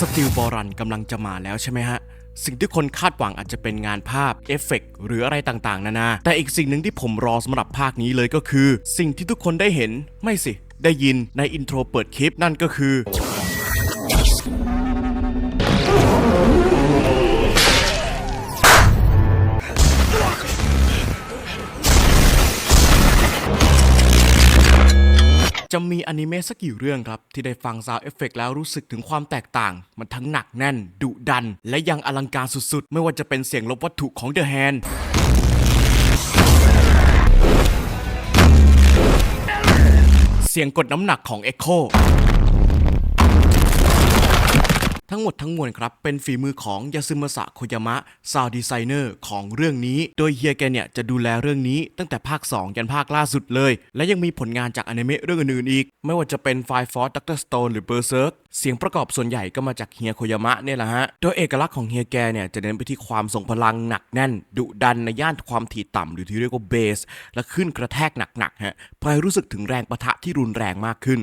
สติลบอรันกำลังจะมาแล้วใช่ไหมฮะ สิ่งที่คนคาดหวังอาจจะเป็นงานภาพเอฟเฟกต์หรืออะไรต่างๆ นานา แต่อีกสิ่งหนึ่งที่ผมรอสำหรับภาคนี้เลยก็คือ สิ่งที่ทุกคนได้เห็นไม่สิ ได้ยินในอินโทรเปิดคลิปนั่นก็คือ จะมีอนิเมะสักกี่เรื่องครับ ที่ได้ฟังซาวเอฟเฟกแล้วรู้สึกถึงความแตกต่าง มันทั้งหนักแน่น ดุดัน และยังอลังการสุดๆ ไม่ว่าจะเป็นเสียงลบวัตถุของเดอะแฮนเสียงกดน้ำหนักของ Echo ทั้งหมดทั้งมวลครับ เป็นฝีมือของยาซึมะสะโคยามะซาวดีไซเนอร์ของเรื่องนี้ โดยเฮียแกเนี่ยจะดูแลเรื่องนี้ตั้งแต่ภาค 2 ยันภาคล่าสุดเลย และยังมีผลงานจากอนิเมะเรื่องอื่นๆอีก ไม่ว่าจะเป็น Fire Force Doctor Stone หรือ Berserk เสียงประกอบส่วนใหญ่ก็มาจากเฮียโคยามะเนี่ยแหละฮะ โดยเอกลักษณ์ของเฮียแกเนี่ยจะเน้นไปที่ความทรงพลังหนักแน่น ดุดันในย่านความถี่ต่ำหรือที่เรียกว่าเบส และขึ้นกระแทกหนักๆฮะเพื่อให้รู้สึกถึงแรงปะทะที่รุนแรงมากขึ้น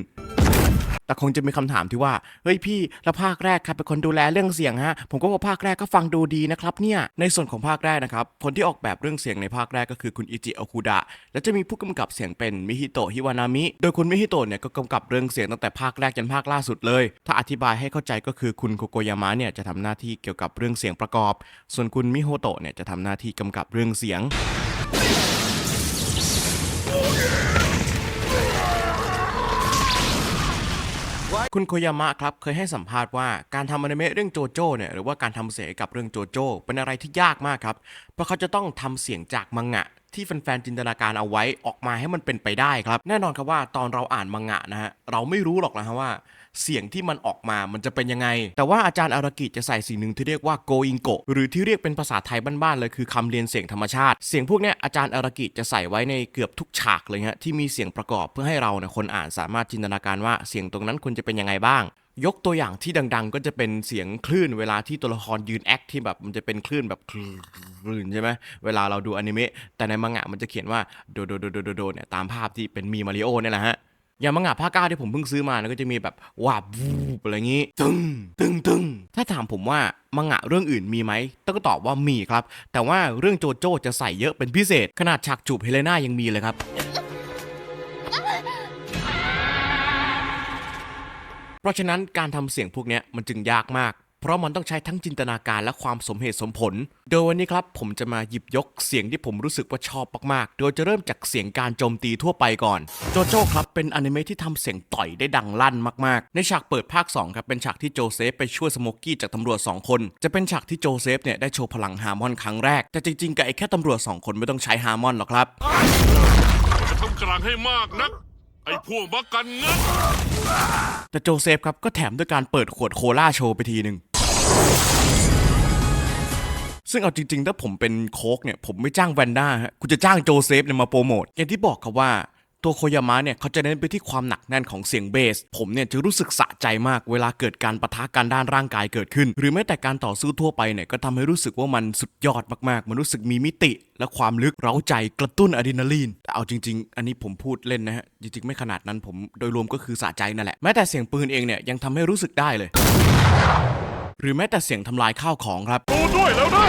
แต่คงจะมีคำถามที่ว่า เฮ้ยพี่ แล้วภาคแรกใครเป็นคนดูแลเรื่องเสียงฮะ ผมก็ว่าภาคแรกก็ฟังดูดีนะครับเนี่ย ในส่วนของภาคแรกนะครับ คนที่ออกแบบเรื่องเสียงในภาคแรกก็คือคุณอิจิโอคุดะ และจะมีผู้กำกับเสียงเป็นมิฮิโตะฮิวานามิ โดยคุณมิฮิโตะเนี่ยก็กำกับเรื่องเสียงตั้งแต่ภาคแรกจนภาคล่าสุดเลย ถ้าอธิบายให้เข้าใจก็คือคุณโกโกยามะเนี่ยจะทำหน้าที่เกี่ยวกับเรื่องเสียงประกอบ ส่วนคุณมิโฮโตะเนี่ยจะทำหน้าที่กำกับเรื่องเสียง คุณโคยามะครับเคยให้สัมภาษณ์ว่าการทำอนิเมะเรื่องโจโจ้เนี่ยหรือว่าการทำเสียงกับเรื่องโจโจ้เป็นอะไรที่ยากมากครับ เพราะเขาจะต้องทำเสียงจากมังงะที่แฟนๆจินตนาการเอาไว้ออกมาให้มันเป็นไปได้ครับ แน่นอนครับว่าตอนเราอ่านมังงะนะฮะเราไม่รู้หรอกนะฮะว่า เสียงที่มันออกมามันจะเป็นยังไง แต่ว่าอาจารย์อารากิจะใส่สิ่งหนึ่งที่เรียกว่าโกอิงโกหรือที่เรียกเป็นภาษาไทยบ้านๆเลยคือคำเรียนเสียงธรรมชาติ เสียงพวกเนี้ยอาจารย์อารากิจะใส่ไว้ในเกือบทุกฉากเลยฮะที่มีเสียงประกอบเพื่อให้เราเนี่ยคนอ่านสามารถจินตนาการว่าเสียงตรงนั้นควรจะเป็นยังไงบ้างยกตัวอย่างที่ดังๆ ก็จะเป็นเสียงคลื่นเวลาที่ตัวละครยืนแอคที่แบบมันจะเป็นคลื่นแบบคลื่นใช่ไหมเวลาเราดูอนิเมะแต่ในมังงะมันจะเขียนว่าโดโดโดโดโดโดเนี่ยตามภาพที่เป็นมีมาริโอเนี่ยแหละฮะ อย่างมังงะภาคเก้าที่ผมเพิ่งซื้อมานะก็จะมีแบบว่าบูบอะไรอย่างงี้ตึงตึงตึงถ้าถามผมว่ามังงะเรื่องอื่นมีไหมต้องก็ตอบว่ามีครับ แต่ว่าเรื่องโจโจ้จะใส่เยอะเป็นพิเศษ ขนาดฉากจูบเฮเลนายังมีเลยครับเพราะฉะนั้นการทำเสียงพวกเนี้ยมันจึงยากมาก เพราะมันต้องใช้ทั้งจินตนาการและความสมเหตุสมผล โดยวันนี้ครับผมจะมาหยิบยกเสียงที่ผมรู้สึกว่าชอบมากๆ โดยจะเริ่มจากเสียงการโจมตีทั่วไปก่อน โจโจ้ครับเป็นอนิเมะที่ทำเสียงต่อยได้ดังลั่นมากๆ ในฉากเปิดภาค2ครับเป็นฉากที่โจเซฟไปช่วยสโมกกี้จากตำรวจ 2 คน จะเป็นฉากที่โจเซฟเนี่ยได้โชว์พลังฮาร์มอนครั้งแรก แต่จริงๆกับไอ้แค่ตำรวจ 2 คนไม่ต้องใช้ฮาร์มอนหรอกครับจะทำกลางให้มากนักไอ้พวกบักกันงัดแต่โจเซฟครับก็แถมด้วยการเปิดขวดโคลาโชว์ไปทีหนึ่ง ซึ่งเอาจริงๆ ถ้าผมเป็นโค้กเนี่ย ผมไม่จ้างแวนด้าฮะกูจะจ้างโจเซฟเนี่ยมาโปรโมท อย่างที่บอกครับว่าตัวโคยามะเนี่ยเขาจะเน้นไปที่ความหนักแน่นของเสียงเบส ผมเนี่ยจะรู้สึกสะใจมากเวลาเกิดการปะทะกันด้านร่างกายเกิดขึ้น หรือแม้แต่การต่อสู้ทั่วไปเนี่ยก็ทำให้รู้สึกว่ามันสุดยอดมากๆ มันรู้สึกมีมิติ และความลึกเร้าใจกระตุ้นอะดรีนาลีน แต่เอาจริง ๆ อันนี้ผมพูดเล่นนะฮะ จริงๆ ไม่ขนาดนั้นผมโดยรวมก็คือสะใจนั่นแหละ แม้แต่เสียงปืนเองเนี่ยยังทำให้รู้สึกได้เลย หรือแม้แต่เสียงทำลายข้าวของครับ ดูด้วยแล้วนะ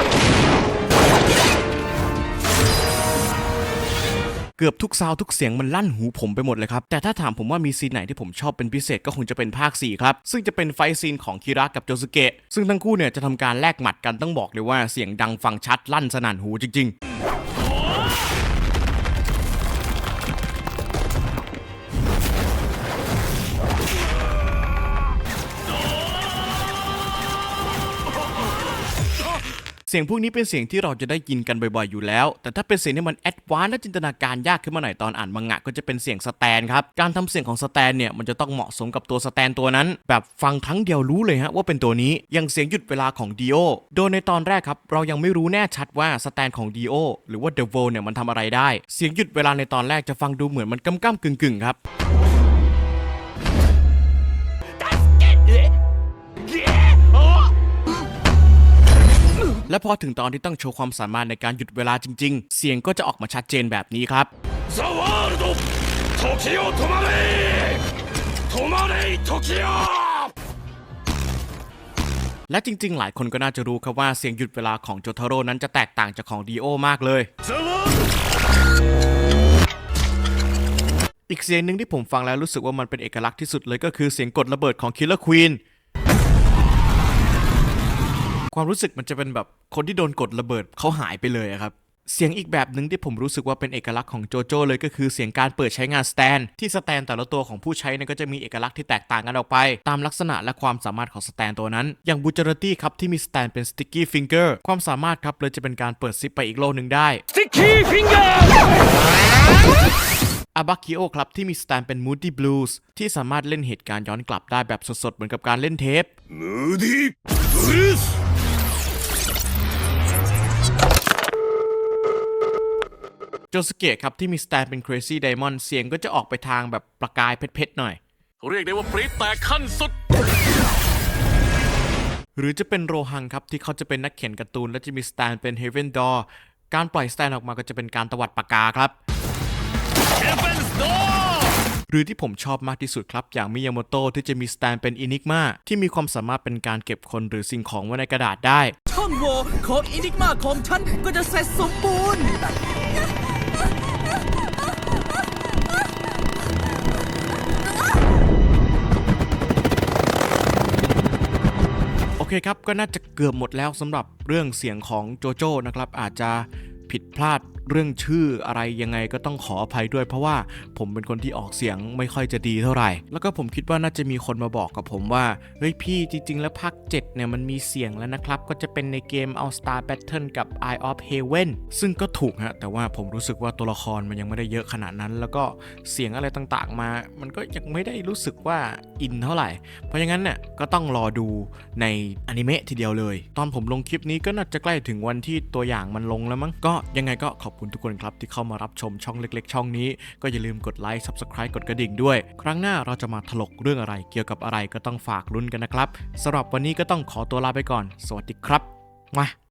เกือบทุกซาวด์ทุกเสียงมันลั่นหูผมไปหมดเลยครับ แต่ถ้าถามผมว่ามีซีนไหนที่ผมชอบเป็นพิเศษก็คงจะเป็นภาค 4 ครับ ซึ่งจะเป็นไฟท์ซีนของคิระกับโจสุเกะซึ่งทั้งคู่เนี่ยจะทำการแลกหมัดกันต้องบอกเลยว่าเสียงดังฟังชัดลั่นสนั่นหูจริง ๆ สียงพวกนี้เป็นเสียงที่เราจะได้ยินกันบ่อยๆอยู่แล้ว แต่ถ้าเป็นเสียงที่มันแอดวานซ์และจินตนาการยากขึ้นมาหน่อยตอนอ่านมังงะก็จะเป็นเสียงสแตนครับ การทำเสียงของสแตนเนี่ยมันจะต้องเหมาะสมกับตัวสแตนตัวนั้น แบบฟังครั้งเดียวรู้เลยฮะว่าเป็นตัวนี้ อย่างเสียงหยุดเวลาของดีโอ โดยในตอนแรกครับเรายังไม่รู้แน่ชัดว่าสแตนของดีโอหรือว่าเดอะโวเนี่ยมันทำอะไรได้ เสียงหยุดเวลาในตอนแรกจะฟังดูเหมือนมันก้ำก้ำกึ่งกึ่งๆครับ และพอถึงตอนที่ต้องโชว์ความสามารถในการหยุดเวลาจริง ๆ เสียงก็จะออกมาชัดเจนแบบนี้ครับ The World Tokyo Tomare Tomare Tokyo และจริง ๆ หลายคนก็น่าจะรู้ครับว่าเสียงหยุดเวลาของโจทาโร่นั้นจะแตกต่างจากของดีโอมากเลย อีกเสียงหนึ่งที่ผมฟังแล้วรู้สึกว่ามันเป็นเอกลักษณ์ที่สุดเลยก็คือเสียงกดระเบิดของคิลเลอร์ควีนความรู้สึกมันจะเป็นแบบ คนที่โดนกดระเบิดเขาหายไปเลยอะครับเสียงอีกแบบหนึ่งที่ผมรู้สึกว่าเป็นเอกลักษณ์ของโจโจ้เลยก็คือเสียงการเปิดใช้งานสแตนที่สแตนแต่ละตัวของผู้ใช้เนี่ยก็จะมีเอกลักษณ์ที่แตกต่างกันออกไป ตามลักษณะและความสามารถของสแตนตัวนั้น อย่างบูจาร์ตี้ครับที่มีสแตนเป็นสติ๊กกี้ฟิงเกอร์ความสามารถครับเลยจะเป็นการเปิดซิปไปอีกโลกหนึ่งได้อาบาคิโอครับ ที่มีสแตนเป็น Moody Blues ที่สามารถเล่นเหตุการณ์ย้อนกลับได้แบบสดๆ เหมือนกับการเล่นเทป Moody Blues โจสเกะครับที่มีสแตนเป็น Crazy Diamond เสียงก็จะออกไปทางแบบประกายเพชรๆหน่อย เรียกได้ว่าปรี๊ดแตกขั้นสุด หรือจะเป็นโรฮังครับที่เขาจะเป็นนักเขียนการ์ตูน และจะมีสแตนเป็น Heaven Door การปล่อยสแตนออกมาก็จะเป็นการตวัดปากกาครับ Heaven's Door หรือที่ผมชอบมากที่สุดครับ อย่างมิยาโมโตะที่จะมีสแตนเป็นอินิกมาที่มีความสามารถเป็นการเก็บคนหรือสิ่งของไว้ในกระดาษได้ ช่องโหว่ของอินิกมาของฉันก็จะเสร็จสมบูรณ์ เคครับ ก็น่าจะเกือบหมดแล้วสำหรับเรื่องเสียงของโจโจ้นะครับ อาจจะผิดพลาด เรื่องชื่ออะไรยังไงก็ต้องขออภัยด้วย เพราะว่าผมเป็นคนที่ออกเสียงไม่ค่อยจะดีเท่าไหร่ แล้วก็ผมคิดว่าน่าจะมีคนมาบอกกับผมว่า เฮ้ยพี่จริง ๆ แล้วภาค7เนี่ยมันมีเสียงแล้วนะครับ ก็จะเป็นในเกม All Star Battle กับ Eye of Heaven ซึ่งก็ถูกฮะแต่ว่าผมรู้สึกว่าตัวละครมันยังไม่ได้เยอะขนาดนั้น แล้วก็เสียงอะไรต่างๆมา มันก็ยังไม่ได้รู้สึกว่าอินเท่าไหร่ เพราะงั้นเนี่ยก็ต้องรอดูในอนิเมะทีเดียวเลย ตอนผมลงคลิปนี้ก็น่าจะใกล้ถึงวันที่ตัวอย่างมันลงแล้วมั้งก็ยังไงก็ขอบคุณทุกคนครับที่เข้ามารับชมช่องเล็ก ๆ ช่องนี้ ก็อย่าลืมกดไลค์ Subscribe กดกระดิ่งด้วย ครั้งหน้าเราจะมาถลกเรื่องอะไรเกี่ยวกับอะไรก็ต้องฝากลุ้นกันนะครับสำหรับวันนี้ก็ต้องขอตัวลาไปก่อน สวัสดีครับมา